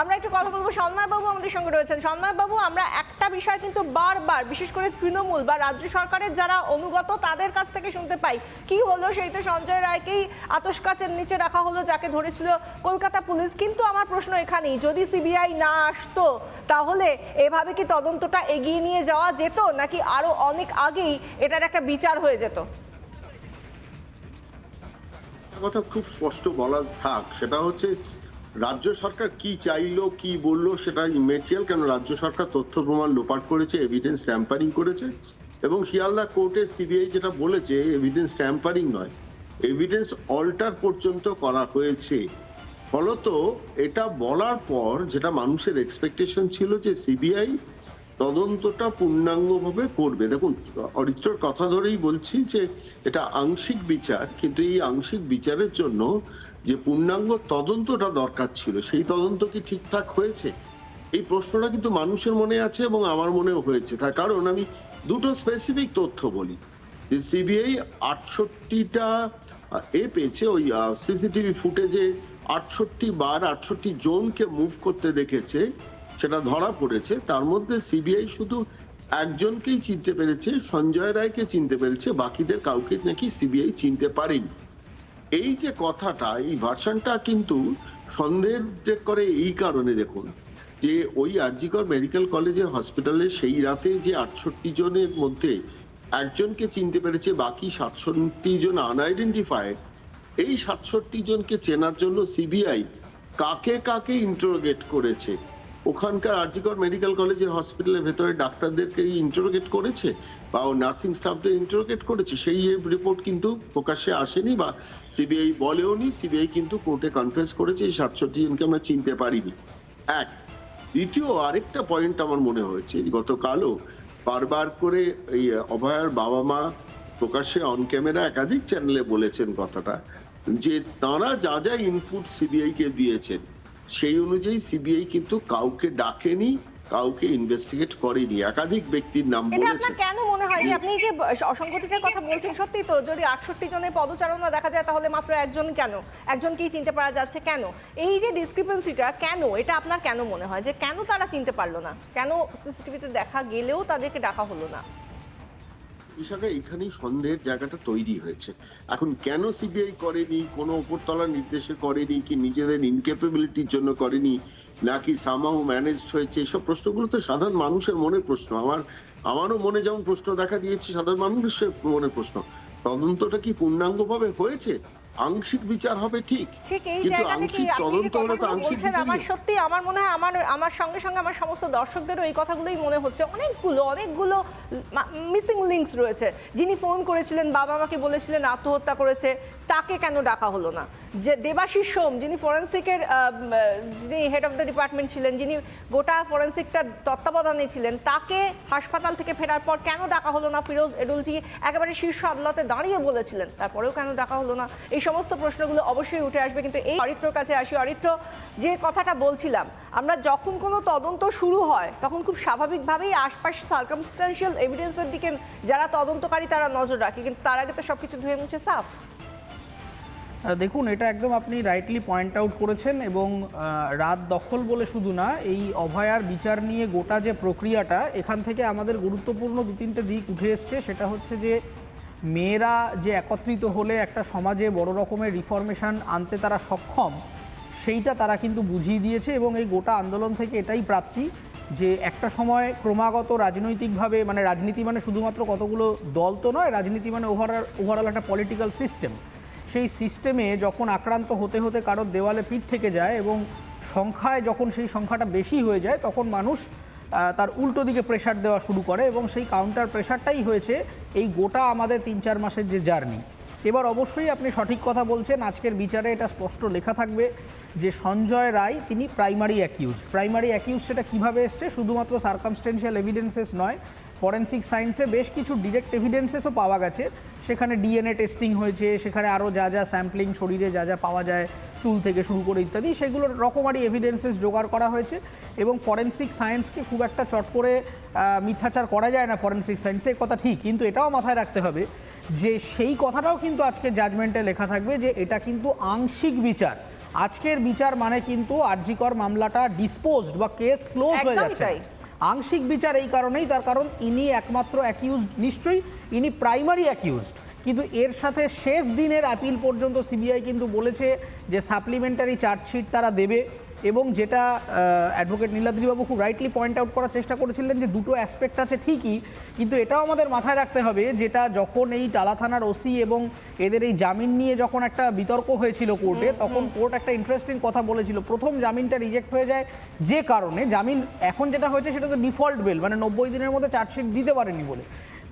আমরা একটু কথা বলব বাবু আমাদের সঙ্গে রয়েছেন। বাবু, আমরা একটা বিষয় কিন্তু বারবার, বিশেষ করে তৃণমূল বা রাজ্য সরকারের যারা অনুগত, তাদের কাছ থেকে শুনতে পাই। কি হলো সেই তো সঞ্জয় রায়কেই আতস কাচের নিচে রাখা হলো, যাকে ধরেছিল কলকাতা পুলিশ। কিন্তু আমার প্রশ্ন এখানেই, যদি সিবিআই না আসতো, তাহলে এভাবে কি তদন্তটা এগিয়ে নিয়ে যাওয়া যেত, নাকি আরও অনেক আগেই এটার একটা বিচার হয়ে যেত? কথা খুব স্পষ্ট বলা থাক, সেটা হচ্ছে রাজ্য সরকার কি চাইলো, কি বলল সেটা ইমেটেরিয়াল কেন রাজ্য সরকার তথ্য প্রমাণ লোপাট করেছে এভিডেন্স ট্যাম্পারিং করেছে এবং শিয়ালদা কোর্টে সিবিআই যেটা বলেছে এভিডেন্স ট্যাম্পারিং নয় এভিডেন্স অল্টার পর্যন্ত করা হয়েছে। ফলত এটা বলার পর যেটা মানুষের এক্সপেকটেশন ছিল যে সিবিআই তদন্তটা পূর্ণাঙ্গভাবে করবে। দেখুন, অরিত্রর কথা ধরেই বলছি যে এটা আংশিক বিচার, কিন্তু এই আংশিক বিচারের জন্য যে পূর্ণাঙ্গ তদন্তটা দরকার ছিল, সেই তদন্ত কি ঠিকঠাক হয়েছে? এই প্রশ্নটা কিন্তু মানুষের মনে আছে এবং আমার মনেও হয়েছে। তার কারণ আমি দুটো স্পেসিফিক তথ্য বলি। যে সিবিআই আটষট্টিটা এ পেয়েছে ওই সিসিটিভি ফুটেজে আটষট্টি বার আটষট্টি জনকে মুভ করতে দেখেছে। সেটা ধরা পড়েছে। তার মধ্যে সিবিআই শুধু একজনকেই চিনতে পেরেছে, সঞ্জয় রায়কে চিনতে পেরেছে, বাকিদের কাউকে নাকি সিবিআই চিনতে পারেনি। এই যে কথাটা, এই ভার্সনটা কিন্তু সন্দেহের করে এই কারণে দেখুন, যে ওই আরজিকর মেডিকেল কলেজের হসপিটালে সেই রাতে যে আটষট্টি জনের মধ্যে একজনকে চিনতে পেরেছে, বাকি সাতষট্টি জন আনআইডেন্টিফাইড, এই সাতষট্টি জনকে চেনার জন্য সিবিআই কাকে কাকে ইন্টারোগেট করেছে ওখানকার আরজিকর মেডিকেল কলেজের হসপিটালের ভেতরে ডাক্তারদেরকে ইন্টারোগেট করেছে বা নার্সিং স্টাফদের ইন্টারোগেট করেছে। সেই রিপোর্ট কিন্তু প্রকাশ্যে আসেনি বা সিবিআই বলেওনি। সিবিআই কিন্তু কোর্টে কনফেস করেছে, এই সাতষট্টি জনকে আমরা চিনতে পারিনি। এক। দ্বিতীয়, আরেকটা পয়েন্ট আমার মনে হয়েছে, গতকালও বারবার করে এই অভয়ার বাবা মা প্রকাশ্যে অন ক্যামেরা একাধিক চ্যানেলে বলেছেন কথাটা, যে তারা যা যা ইনপুট সিবিআই কে দিয়েছেন সেই অনুযায়ী সিবিআই কিন্তু কাউকে ডাকেনি কাউকে ইনভেস্টিগেট করেনি। একাধিক ব্যক্তির নাম এটা বলেছে। আপনার কেন মনে হয় যে আপনি যে অসংগঠিতের কথা বলছেন সত্যি তো? যদি আটষট্টি জনের পদচারণা দেখা যায় তাহলে মাত্র একজন কেন? একজনকেই চিনতে পারা যাচ্ছে কেন? এই যে ডিসক্রিপেন্সিটা কেন? এটা আপনার কেন মনে হয়? যে কেন তারা চিনতে পারল না? কেন সিসিটিভিতে দেখা গেলেও তাদেরকে ডাকা হলো না? বিষয়টা এখানেই সন্দেহের জায়গাটা তৈরি হয়েছে। এখন কেন সিবিআই করেনি? কোনো উপরতলার নির্দেশে করেনি কি নিজেদের ইনক্যাপেবিলিটির জন্য করেনি? নাকি সামাও ম্যানেজড হয়েছে? এসব প্রশ্নগুলো তো সাধারণ মানুষের মনে প্রশ্ন। আমার, আমারও মনে যেমন প্রশ্ন দেখা দিয়েছে, সাধারণ মানুষের মনে প্রশ্ন। তদন্তটা কি পূর্ণাঙ্গভাবে হয়েছে? আংশিক বিচার হবে ঠিক ঠিক এই জায়গা থেকে তদন্ত হলে তো আংশিক আমার সত্যি আমার মনে হয় আমার আমার সঙ্গে সঙ্গে আমার সমস্ত দর্শকদেরও এই কথাগুলোই মনে হচ্ছে। অনেকগুলো অনেকগুলো মিসিং লিঙ্কস রয়েছে। যিনি ফোন করেছিলেন বাবা মাকে বলেছিলেন আত্মহত্যা করেছে তাকে কেন ডাকা হলো না? যে দেবাশিস সোম যিনি ফরেন্সিকের যিনি হেড অফ দ্য ডিপার্টমেন্ট ছিলেন যিনি গোটা ফরেন্সিকটা তত্ত্বাবধানে ছিলেন তাকে হাসপাতাল থেকে ফেরার পর কেন ডাকা হলো না? ফিরোজ এডুলজি একেবারে শীর্ষ আদালতে দাঁড়িয়ে বলেছিলেন তারপরেও কেন ডাকা হলো না? এই সমস্ত প্রশ্নগুলো অবশ্যই উঠে আসবে, কিন্তু এই অরিত্রর কাছে আসি। অরিত্র, যে কথাটা বলছিলাম, আমরা যখন কোনো তদন্ত শুরু হয়, তখন খুব স্বাভাবিকভাবেই আশপাশ সার্কামস্টান্সিয়াল এভিডেন্সের দিকে যারা তদন্তকারী, তারা নজর রাখে। কিন্তু তার আগে তো সব কিছু ধুয়ে মুছে সাফ। দেখুন, এটা একদম আপনি রাইটলি পয়েন্ট আউট করেছেন এবং রাত দখল বলে শুধু না, এই অভয়ার বিচার নিয়ে গোটা যে প্রক্রিয়াটা, এখান থেকে আমাদের গুরুত্বপূর্ণ দু তিনটে দিক উঠে এসছে। সেটা হচ্ছে যে মেয়েরা যে একত্রিত হলে একটা সমাজে বড় রকমের রিফরমেশন আনতে তারা সক্ষম, সেইটা তারা কিন্তু বুঝিয়ে দিয়েছে এবং এই গোটা আন্দোলন থেকে এটাই প্রাপ্তি যে একটা সময় ক্রমাগত রাজনৈতিকভাবে মানে রাজনীতি মানে শুধুমাত্র কতগুলো দল তো নয়, রাজনীতি মানে ওভারঅল ওভারঅল একটা পলিটিক্যাল সিস্টেম সেই সিস্টেমে যখন আক্রান্ত হতে হতে কারোর দেওয়ালে পিঠ থেকে যায় এবং সংখ্যায় যখন সেই সংখ্যাটা বেশি হয়ে যায়, তখন মানুষ তার উল্টো দিকে প্রেশার দেওয়া শুরু করে এবং সেই কাউন্টার প্রেশারটাই হয়েছে এই গোটা আমাদের তিন চার মাসের যে জার্নি এবার অবশ্যই আপনি সঠিক কথা বলছেন, আজকের বিচারে এটা স্পষ্ট লেখা থাকবে যে সঞ্জয় রায় তিনি প্রাইমারি অ্যাকিউজ প্রাইমারি অ্যাকিউজ সেটা কীভাবে এসছে? শুধুমাত্র সার্কামস্টেন্সিয়াল এভিডেন্সেস নয় ফরেন্সিক সায়েন্সে বেশ কিছু ডিরেক্ট এভিডেন্সেসও পাওয়া গেছে। সেখানে ডিএনএ টেস্টিং হয়েছে সেখানে আরও যা যা স্যাম্পলিং শরীরে যা যা পাওয়া যায় চুল থেকে শুরু করে ইত্যাদি সেগুলোর রকমারি এভিডেন্সেস জোগাড় করা হয়েছে। এবং ফরেন্সিক সায়েন্সকে খুব একটা চট করে মিথ্যাচার করা যায় না ফরেন্সিক সায়েন্সে এ কথা ঠিক। কিন্তু এটাও মাথায় রাখতে হবে যে সেই কথাটাও কিন্তু আজকে জাজমেন্টে লেখা থাকবে যে এটা কিন্তু আংশিক বিচার। আজকের বিচার মানে কিন্তু আরজিকর মামলাটা ডিসপোজড বা কেস ক্লোজ হয়ে যাচ্ছে। আংশিক বিচার এই কারণেই, তার কারণ ইনি একমাত্র অ্যাকিউজড নিশ্চয়ই ইনি প্রাইমারি অ্যাকিউজড কিন্তু এর সাথে শেষ দিনের আপিল পর্যন্ত সিবিআই কিন্তু বলেছে যে সাপ্লিমেন্টারি চার্জশিট তারা দেবে। এবং যেটা অ্যাডভোকেট নীলাদ্রিবাবু খুব রাইটলি পয়েন্ট আউট করার চেষ্টা করেছিলেন যে দুটো অ্যাসপেক্ট আছে ঠিকই কিন্তু এটাও আমাদের মাথায় রাখতে হবে যেটা যখন এই টালা থানার ওসি এবং এদের এই জামিন নিয়ে যখন একটা বিতর্ক হয়েছিল কোর্টে তখন কোর্ট একটা ইন্টারেস্টিং কথা বলেছিল। প্রথম জামিনটা রিজেক্ট হয়ে যায় যে কারণে জামিন এখন যেটা হয়েছে সেটা তো ডিফল্ট বেল মানে নব্বই দিনের মধ্যে চার্জশিট দিতে পারেনি বলে।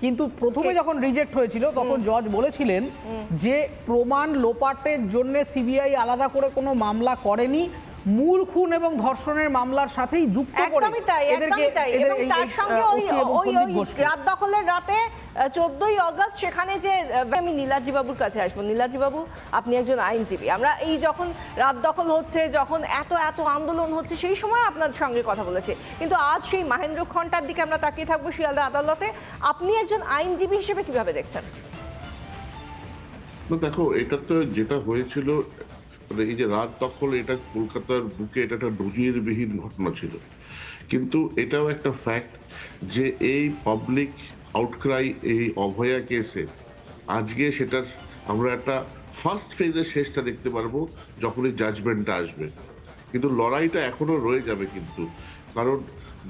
কিন্তু প্রথমে যখন রিজেক্ট হয়েছিল তখন জজ বলেছিলেন যে প্রমাণ লোপাটের জন্য সিবিআই আলাদা করে কোনো মামলা করেনি মূল খুন এবং ধর্ষণের মামলার সাথেই যুক্ত করে একদমই তাই একদমই তাই। এবং তার সঙ্গে ওই ওই। রাত দখলের রাতে চোদ্দই অগস্ট সেখানে যে আমি নীলাদ্রি বাবুর কাছে আসব। নীলাদ্রি বাবু আপনি একজন আইনজীবী। আমরা এই যখন রাত দখল হচ্ছে যখন এত এত আন্দোলন হচ্ছে সেই সময় আপনার সঙ্গে কথা বলেছি। কিন্তু আজ সেই মাহেন্দ্র খন্টার দিকে আমরা তাকিয়ে থাকব শিয়ালদা আদালতে। আপনি একজন আইনজীবী হিসেবে কীভাবে দেখছেন? দেখো এটা তো যেটা হয়েছিল মানে এই যে রাত দখল এটা কলকাতার বুকে এটা একটা নজিরবিহীন ঘটনা ছিল। কিন্তু এটাও একটা ফ্যাক্ট যে এই পাবলিক আউটক্রাই এই অভয়া কেসে আজকে সেটার আমরা একটা ফার্স্ট ফেজের শেষটা দেখতে পারব যখনই জাজমেন্টটা আসবে। কিন্তু লড়াইটা এখনও রয়ে যাবে কিন্তু। কারণ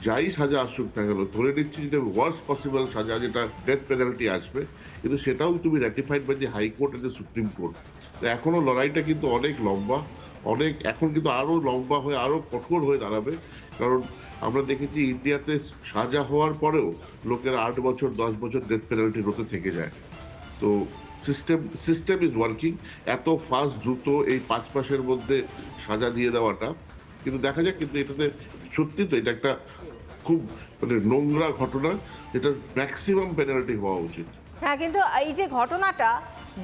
যাই সাজা আসুক না গেল ধরে নিচ্ছি যদি ওয়ার্স পসিবল সাজা যেটা ডেথ পেনাল্টি আসবে, কিন্তু সেটাও তুমি ratified by the high court and supreme court তো এখনও লড়াইটা কিন্তু অনেক লম্বা, অনেক, এখন কিন্তু আরও লম্বা হয়ে, আরও কঠোর হয়ে দাঁড়াবে। কারণ আমরা দেখেছি ইন্ডিয়াতে সাজা হওয়ার পরেও লোকেরা আট বছর, দশ বছর ডেথ পেনাল্টি রোতে থেকে যায়। তো সিস্টেম সিস্টেম ইজ ওয়ার্কিং এত ফাস্ট দ্রুত এই পাঁচ মাসের মধ্যে সাজা দিয়ে দেওয়াটা। কিন্তু দেখা যাক, কিন্তু এটাতে সত্যি তো এটা একটা খুব মানে নোংরা ঘটনা যেটা ম্যাক্সিমাম পেনাল্টি হওয়া উচিত। হ্যাঁ কিন্তু এই যে ঘটনাটা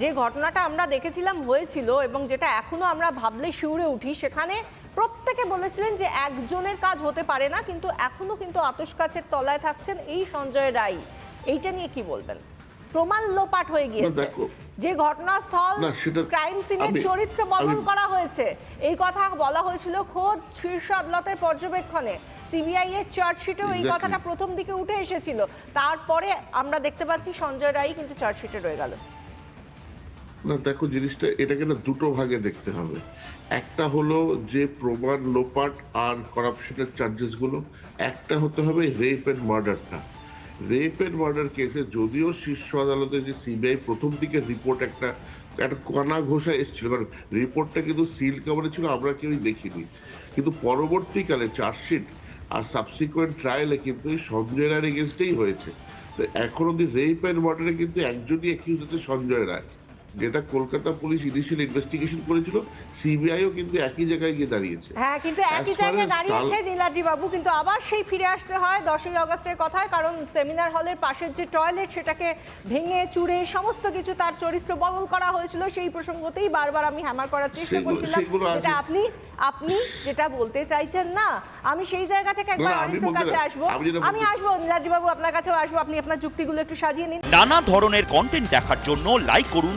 যে ঘটনাটা আমরা দেখেছিলাম হয়েছিল এবং যেটা এখনও আমরা ভাবলে শিউরে উঠি সেখানে প্রত্যেকে বলেছিলেন যে একজনের কাজ হতে পারে না কিন্তু এখনও কিন্তু আতস কাছের তলায় থাকছেন এই সঞ্জয় রায় এইটা নিয়ে কি বলবেন? প্রমাণ লোপাট হয়ে গিয়েছে। যে ঘটনাস্থল ক্রাইম সিনের চরিত্র বদল করা হয়েছে। এই কথা বলা হয়েছিল খোদ শীর্ষ আদালতের পর্যবেক্ষণে। সিবিআই এর চার্জশিটেও এই কথাটা প্রথম দিকে উঠে এসেছিল। তারপরে আমরা দেখতে পাচ্ছি সঞ্জয় রায় কিন্তু চার্জশিটে রয়ে গেল। না, দেখো জিনিসটা, এটাকে না দুটো ভাগে দেখতে হবে। একটা হলো যে প্রমাণ, লোপাট আর করাপশনের চার্জেসগুলো। একটা হতে হবে রেপ এন্ড মার্ডারটা রেপ এন্ড মার্ডার কেসে যদিও শীর্ষ আদালতে যে সিবিআই প্রথম দিকে রিপোর্ট একটা একটা কণা ঘোষা এসেছিল, কারণ রিপোর্টটা কিন্তু সিল কভারে ছিল, আমরা কেউই দেখিনি। কিন্তু পরবর্তীকালে চার্জশিট আর সাবসিকুয়েন্ট ট্রায়ালে কিন্তু এই সঞ্জয় রায়ের এগেনস্টেই হয়েছে। তো এখন অব্দি রেপ এন্ড মার্ডারে কিন্তু একজনই অ্যাকিউজ হচ্ছে সঞ্জয় রায়। যেটা কলকাতা পুলিশ ইনিশিয়াল ইনভেস্টিগেশন করেছিল সিবিআইও কিন্তু একই জায়গায় গিয়ে দাঁড়িয়েছে। হ্যাঁ কিন্তু একই জায়গায় দাঁড়িয়েছে নীলাদ্রি বাবু কিন্তু আবার সেই ফিরে আসতে হয় দশই অগস্টের কথায় কারণ সেমিনার হলের পাশের যে টয়লেট সেটাকে ভেঙে চুরে সমস্ত কিছু তার চরিত্র বদল করা হয়েছিল। সেই প্রসঙ্গতেই বারবার আমি হ্যামার করার চেষ্টা করছিলাম। যেটা আপনি আপনি যেটা বলতে চাইছেন না আমি সেই জায়গা থেকে একবার বলতে- কাছে আসব। আমি আসব নীলাদ্রি বাবু আপনার কাছেও আসব আপনি আপনার যুক্তিগুলো একটু সাজিয়ে নিন। নানা ধরনের কন্টেন্ট দেখার জন্য লাইক করুন